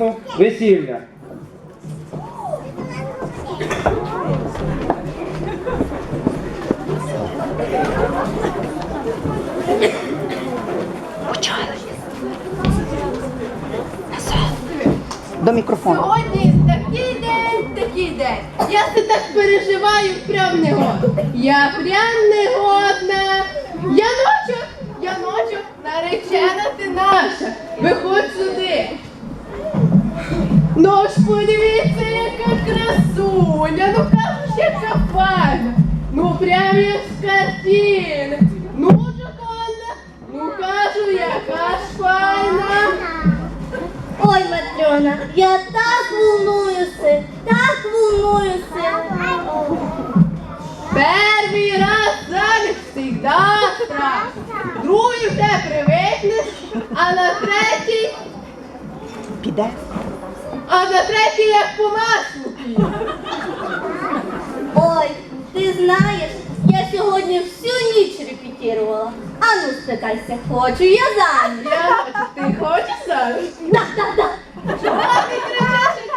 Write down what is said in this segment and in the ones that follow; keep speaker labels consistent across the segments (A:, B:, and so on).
A: часу весілля.
B: До мікрофону.
C: Сьогодні такий день, такий день. Я це так переживаю, прям не годна. Я прям не годна. Яночок, Яночок, наречена ти наша. Виходь сюди. Ну ж подивіться, яка красуня. Ну кажеш, яка файна. Ну прям як з картини. Ну, Джоконда, ну кажу, яка ж файна.
D: Ой, Матрьона, я так волнуюся, так волнуюся.
C: Перший раз заміж всегда страшно. Другий вже привикнеш, а на третій,
B: Піде.
C: А на третій як по маслу.
D: Ой, ти знаєш, я сьогодні всю ніч репетирувала. Ану, спитайся, хочу я заміж.
C: Я хочу, ти хочеш заміж?
D: Так, так, так.
C: Чого ти кричиш,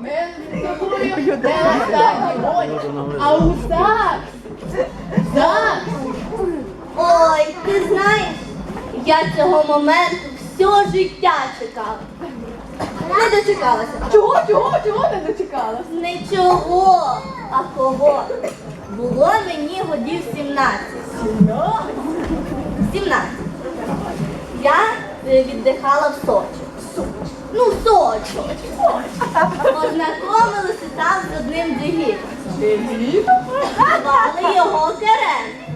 C: Ми з тобою не стадії а у ЗАГС. ЗАГС.
D: Ой, ти знаєш, я цього моменту все життя чекала. Не дочекалася.
C: Чого, чого, чого не дочекалась?
D: Не чого, а кого. Було мені годів 17. 17. Я е, віддихала в Сочі. Ну, в Сочі. Познайомилася там з одним джигітом. Звали його Керен.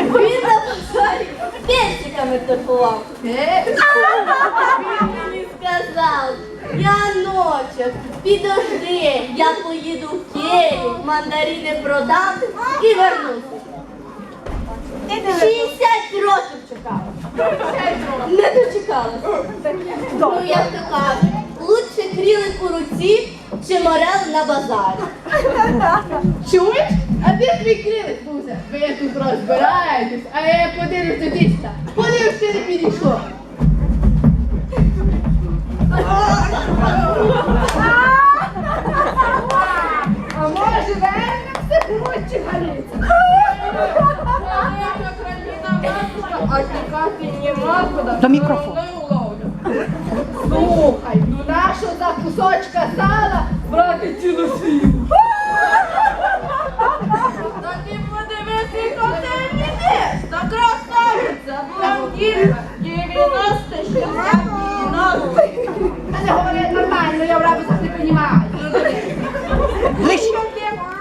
D: Він на базарі персиками торгував. Він мені сказав, Яночок, підожди, я поїду в Київ, мандарини продам і вернуся. 60 років чекала. Не дочекалася. Ну, як то кажуть, лучше крілик у руці, чи морел на базарі.
C: Чуєш? А де твій крилик буся? Ви тут розбираєтесь, а я подивлюсь до тіста. Подивлюсь, не підійшло. А може вернемося нема куди.
B: До мікрофону.
E: Блондинка! 90 60 90
C: А не говори нормально, я в рабусах не розумію.
B: Ближче.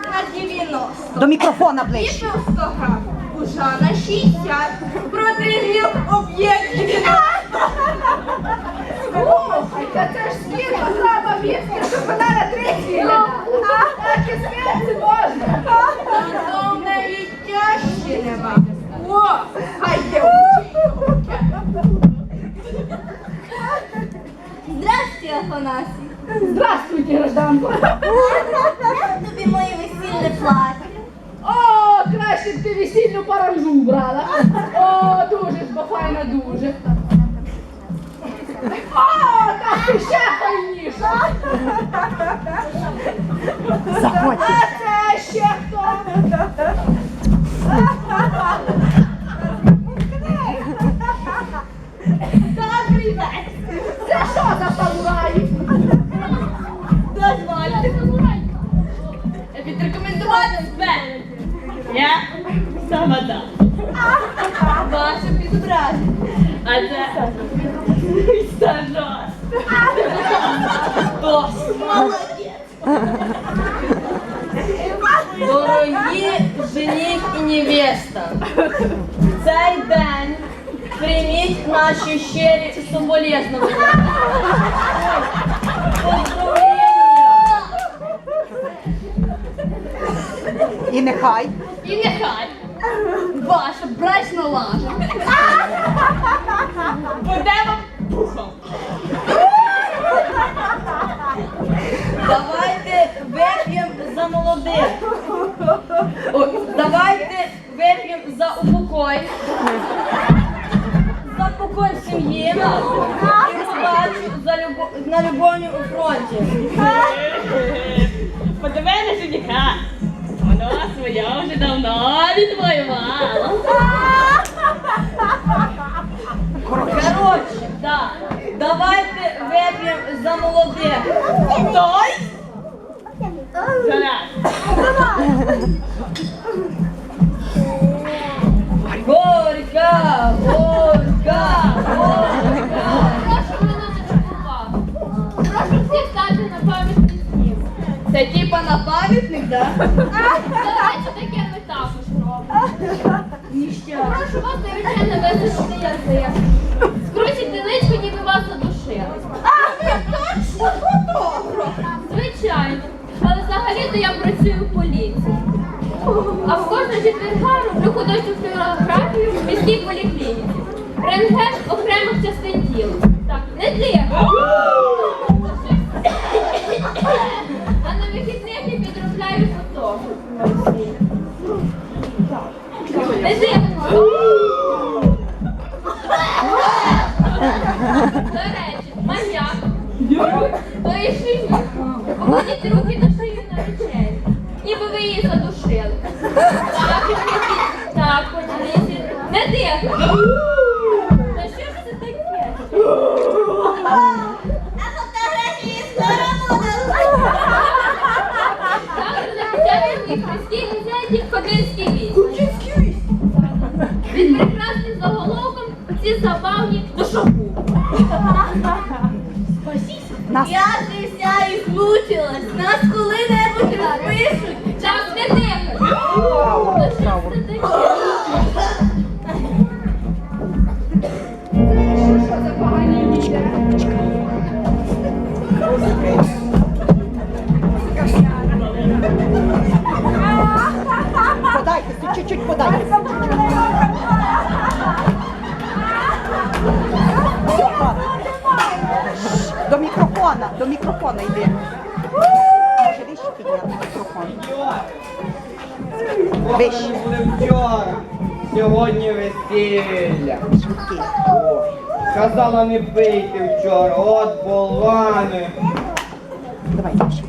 E: на 90.
B: До мікрофона ближче.
E: 100 грам. Уже на 60. Протигрів об'єкт 90.
C: Слухай, та це ж скільки треба вісти, щоб вона на три цілила. Так і сміти можна.
E: Та в неї тяжчі нема.
D: Афанасій.
C: Здравствуйте, гражданко.
D: Як тобі моє весільне плаття?
C: О, краще б ти весільну паранжу брала. О, дуже ж бо файна дуже. О, так ти ще файніша.
B: Заходьте.
C: А це ще хто? Це що за самураї?
E: Дозвольте. Відрекомендувати себе. Я Самода. Ваше підображення. А це стажос. Дос. Дорогі жених і невеста, цей день прийміть наші щирі соболезновання.
B: І нехай.
E: І нехай ваша брачна лажа буде вам на любові у фронті.
F: Подиви на жениха. Воно своя вже давно відвоювала.
E: Коротше, так. Давайте вип'ємо за молодих.
F: Той? За.
E: Горька, горька, горька. Пам'ятник, да?
A: До речі, таке ми також робимо. Прошу вас, наречена, висушити язик. Скрутіть личко, ніби вас задушили. Звичайно. Але взагалі-то я працюю в поліції. А в кожного четверга роблю художню фотографію в міській поліклініці. Рентген окремих частин тіла. Так, не дихай. Не дихай.
B: Нас
E: Я
B: мікрофона, до мікрофона йди. Може, вище підняти мікрофон. Вище.
G: були вчора. Сьогодні весілля.
B: Швидкі.
G: О, казала не пийте вчора, от болвани.
B: Давай вище.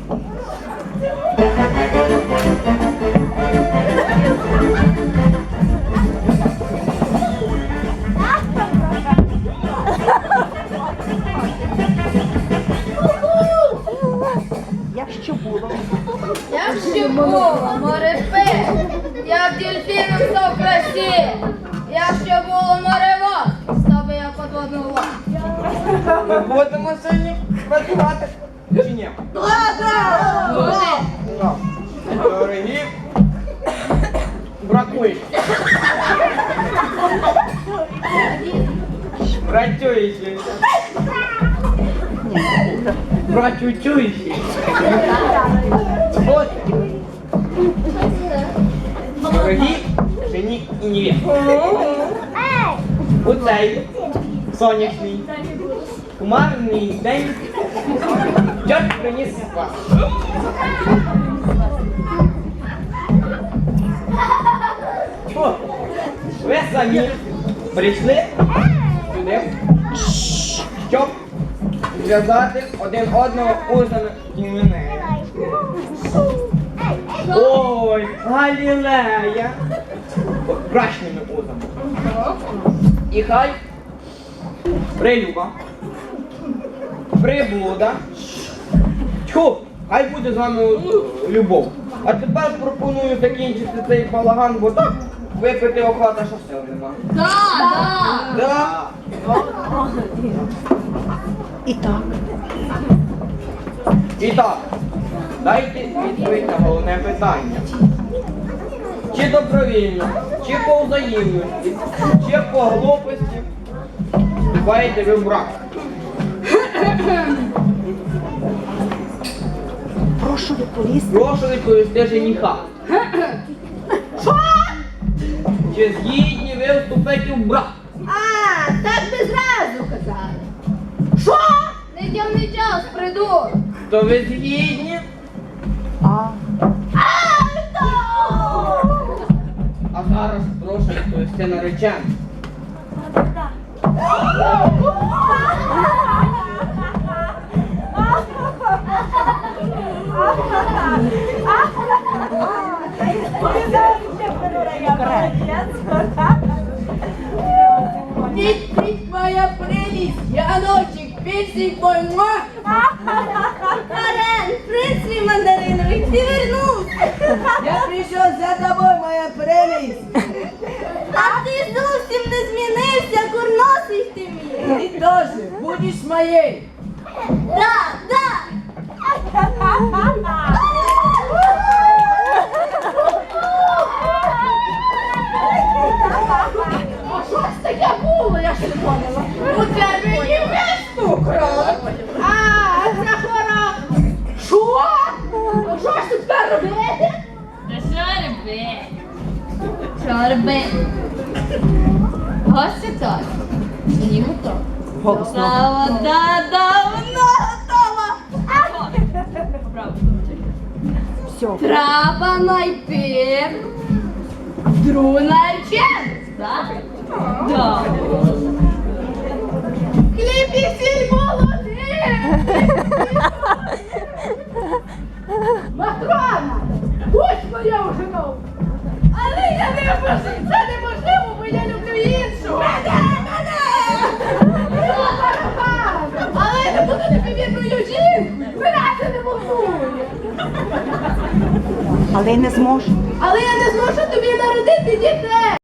G: Будемо сьогодні працювати чи ні?
A: Буде.
G: Ну, Дорогі, бракує. Працюючі. Працюючі. От. Дорогі, жені і невістки. У цей сонячний, хмарний день чорт приніс вас. О, ви самі прийшли сюди, щоб зв'язати один одного узами кімени. Ой, Галілея! Брачними узами. І хай прилюба, приблуда. Тьху, хай буде з вами е, любов. А тепер пропоную закінчити цей балаган, бо так випити охота, що сил нема.
A: Да, да.
G: Да.
B: і так.
G: І так, дайте відповідь на головне питання. Чи добровільно, чи по взаємності, чи по глупості вступаєте ви в брак?
B: Прошу відповісти.
G: Прошу відповісти жениха. Що? Чи згідні ви вступити в брак?
E: А, так би зразу казали. Що?
A: Не тягни час, придурок.
G: То ви згідні?
B: А,
G: А зараз прошу відповісти наречену.
C: Прит-прит, моя прелесть, яночек, песик мой, ма!
E: Карен, принц свій мандариновий, ти вернувся!
H: Я пришел за тобой, моя прелесть!
E: А ты зовсім не змінився, курносий ти мій!
H: Ти теж будеш моєю!
E: Да, да!
A: Гостя так. Мені готово.
B: Голосно.
A: Вода давно готова.
B: Все.
C: Треба другу наречену.
A: так? Так.
C: Хліб і сіль молодий!
B: Не зможу.
C: Але я не зможу тобі народити дітей!